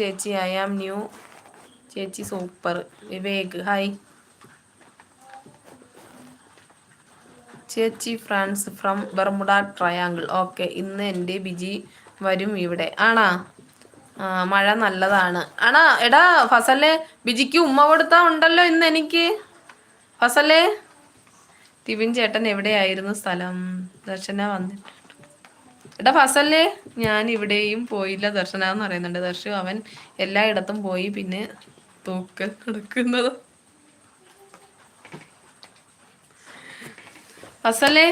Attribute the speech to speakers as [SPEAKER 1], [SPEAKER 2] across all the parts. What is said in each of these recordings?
[SPEAKER 1] ചേച്ചി I am new ചേച്ചി super Vivek hi ചേച്ചി France from Bermuda triangle. Okay ഇന്ന് എന്റെ ബിജി വരും ഇവിടെ. ആണാ? മഴ നല്ലതാണ്. ആണാ എടാ ഫസലെ ബിജിക്ക് ഉമ്മ കൊടുത്താ ഉണ്ടല്ലോ ഇന്ന് എനിക്ക്. ഫസലേ തിവിൻ ചേട്ടൻ എവിടെയായിരുന്നു സ്ഥലം? ദർശന വന്നിട്ടുണ്ട് എടാ ഫസല്ലേ ഞാൻ ഇവിടെയും പോയില്ല. ദർശന എന്ന് പറയുന്നുണ്ട്. ദർശു അവൻ എല്ലായിടത്തും പോയി പിന്നെ തൂക്കൽ നടക്കുന്നത്. ഫസലേ?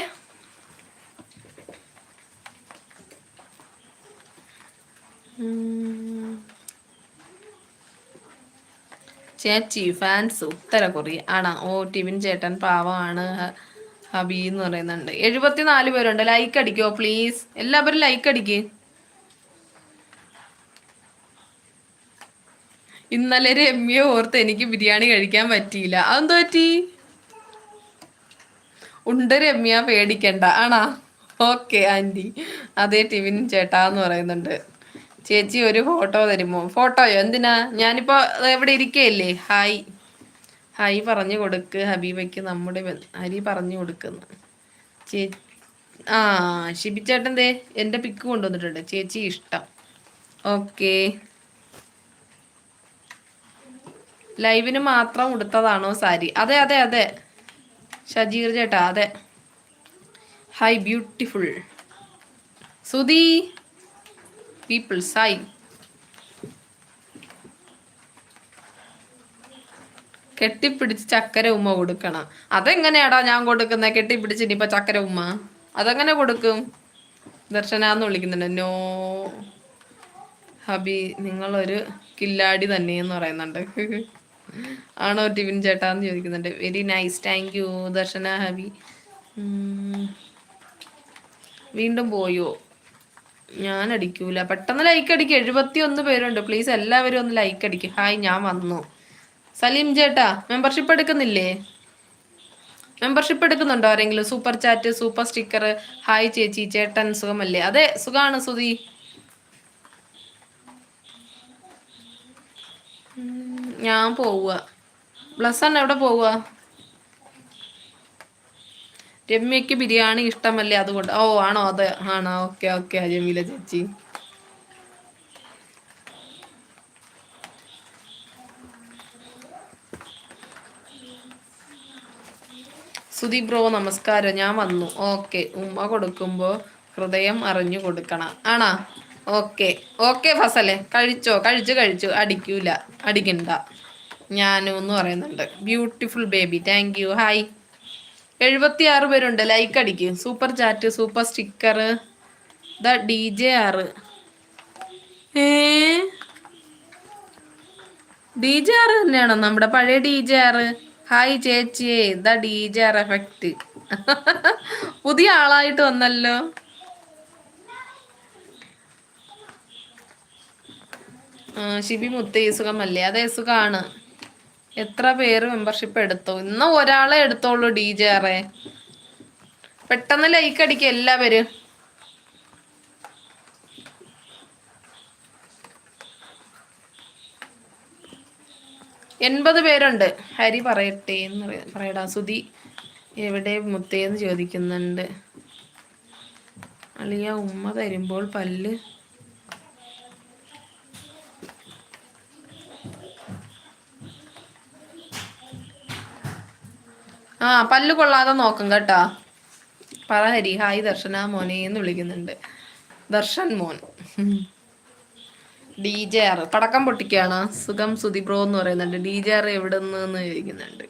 [SPEAKER 1] ചേച്ചി ഫാൻസ് ഉത്തര കുറി ആണോ. ഓ ടിവിൻ ചേട്ടൻ പാവമാണ്. ഹബി എന്ന് പറയുന്നുണ്ട്. എഴുപത്തിനാല് പേരുണ്ട്. ലൈക്ക് അടിക്കോ പ്ലീസ് എല്ലാവരും ലൈക്ക് അടിക്ക്. ഇന്നലെ രമ്യ ഓർത്ത് എനിക്ക് ബിരിയാണി കഴിക്കാൻ പറ്റിയില്ല. അതെന്ത് പറ്റി? ഉണ്ട് രമ്യ പേടിക്കണ്ട. ആണാ? Okay aunty. അതേ ടിവിൻ ചേട്ടാന്ന് പറയുന്നുണ്ട്. ചേച്ചി ഒരു ഫോട്ടോ തരുമോ? ഫോട്ടോയോ എന്തിനാ? ഞാനിപ്പോ എവിടെ ഇരിക്കയല്ലേ? ഹായ് ഹായ് പറഞ്ഞു കൊടുക്ക് ഹബീബയ്ക്ക് നമ്മുടെ ഹരി പറഞ്ഞു കൊടുക്കുന്നു. ചേ ആ ഷിബിച്ചേട്ടൻ ദേ എന്റെ പിക്ക് കൊണ്ടുവന്നിട്ടുണ്ട്. ചേച്ചി ഇഷ്ടം. ഓക്കെ. ലൈവിന് മാത്രം ഉടുത്തതാണോ സാരി? അതെ അതെ അതെ. ഷജീർ ചേട്ടാ അതെ. Hi beautiful Sudhi peoples hi കെട്ടിപ്പിടിച്ച് ചക്കര ഉമ്മ കൊടുക്കണം. അതെങ്ങനെയാടാ ഞാൻ കൊടുക്കുന്നത് കെട്ടിപ്പിടിച്ച് ഇനിയിപ്പോ ചക്കര ഉമ്മ? അതെങ്ങനെ കൊടുക്കും? ദർശനാന്ന് വിളിക്കുന്നുണ്ട്. നോ. ഹബി നിങ്ങളൊരു കില്ലാടി തന്നെ എന്ന് പറയുന്നുണ്ട്. ആണോ ടിവിൻ ചേട്ടാന്ന് ചോദിക്കുന്നുണ്ട്. Very nice thank you Darshana hubby. വീണ്ടും പോയോ? ഞാൻ അടിക്കൂല. പെട്ടെന്ന് ലൈക്ക് അടിക്കുക എഴുപത്തി ഒന്ന് പേരുണ്ട്. പ്ലീസ് എല്ലാവരും ഒന്ന് ലൈക്ക് അടിക്കുക ഹായ് ഞാൻ വന്നു. സലീം ചേട്ടാ മെമ്പർഷിപ്പ് എടുക്കുന്നില്ലേ? മെമ്പർഷിപ്പ് എടുക്കുന്നുണ്ടോ ആരെങ്കിലും? Super chat super sticker hi ചേച്ചി ചേട്ടൻ സുഖമല്ലേ? അതെ സുഖാണ് സുധി. ഞാൻ പോവുക ബ്ലസ് എവിടെ പോവുക രമ്യക്ക് ബിരിയാണി ഇഷ്ടമല്ലേ അതുകൊണ്ട്? ഓ ആണോ? അതെ ആണോ? ഓക്കെ ഓക്കെ ജമീല ചേച്ചി. സുധി ബ്രോ നമസ്കാരം. ഞാൻ വന്നു. ഓക്കെ. ഉമ്മ കൊടുക്കുമ്പോൾ ഹൃദയം അറിഞ്ഞു കൊടുക്കണം. ആണാ? ഓക്കെ. ഓക്കെ ഫസലെ. കഴിച്ചോ? കഴിച്ചു കഴിച്ചു. അടിക്കൂല. അടിക്കണ്ട. ഞാനും എന്ന് പറയുന്നുണ്ട്. Beautiful baby thank you hi എഴുപത്തി ആറ് പേരുണ്ട്. ലൈക്ക് അടിക്ക്. Super chat super sticker the D J ആറ് ഏ? ഡി ജെ ആറ് തന്നെയാണോ? നമ്മുടെ പഴയ ഡി ജെ ആറ് ഹായ് ചേച്ചിയെ ദ ഡി ജെ എഫക്റ്റ് പുതിയ ആളായിട്ട് വന്നല്ലോ. ഷിബി മുത്തേ സുഖമല്ലേ? അതെ സുഖമാണ് എത്ര പേര് മെമ്പർഷിപ്പ് എടുത്തു? ഇന്ന് ഒരാളെ എടുത്തോളൂ ഡി ജെ ആറെ പെട്ടെന്ന് ലൈക്ക് അടിക്കുക എല്ലാവരും. എൺപത് പേരുണ്ട്. ഹരി പറയട്ടെ എന്ന് പറയടാ. സുധി എവിടെ മുത്തേന്ന് ചോദിക്കുന്നുണ്ട്. അളിയ ഉമ്മ തരുമ്പോൾ പല്ല്. ആ പല്ല് കൊള്ളാതെ നോക്കും കേട്ടാ. പറ ഹരി. ഹായ് ദർശന മോനെ എന്ന് വിളിക്കുന്നുണ്ട്. ദർശൻ മോൻ. ഡി ജെ ആർ പടക്കം പൊട്ടിക്കുകയാണ്. സുഖം സുതിബ്രോ എന്ന് പറയുന്നുണ്ട്. ഡി ജെ ആർ എവിടെ നിന്ന് ചോദിക്കുന്നുണ്ട്.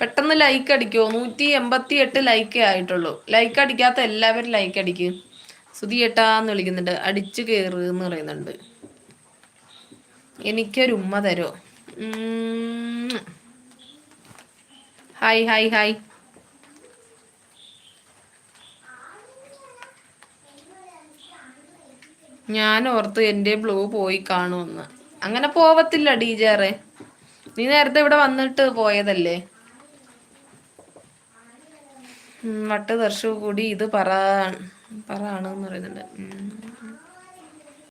[SPEAKER 1] പെട്ടെന്ന് ലൈക്ക് അടിക്കുമോ നൂറ്റി എൺപത്തി എട്ട് ലൈക്കേ ആയിട്ടുള്ളൂ. ലൈക്ക് അടിക്കാത്ത എല്ലാവരും ലൈക്ക് അടിക്കും. സുതി ഏട്ടാന്ന് വിളിക്കുന്നുണ്ട്. അടിച്ചു കയറ് എന്ന് പറയുന്നുണ്ട്. എനിക്കൊരു ഉമ്മ തരോ ഹായ് ഹായ് ഹായ് ഞാൻ ഓർത്ത് എന്റെ ബ്ലൂ പോയി കാണുമെന്ന്. അങ്ങനെ പോവത്തില്ല ഡിജാറെ നീ നേരത്തെ ഇവിടെ വന്നിട്ട് പോയതല്ലേ? വട്ട് ദർശു കൂടി ഇത് പറ പറയാണെന്ന് പറയുന്നുണ്ട്.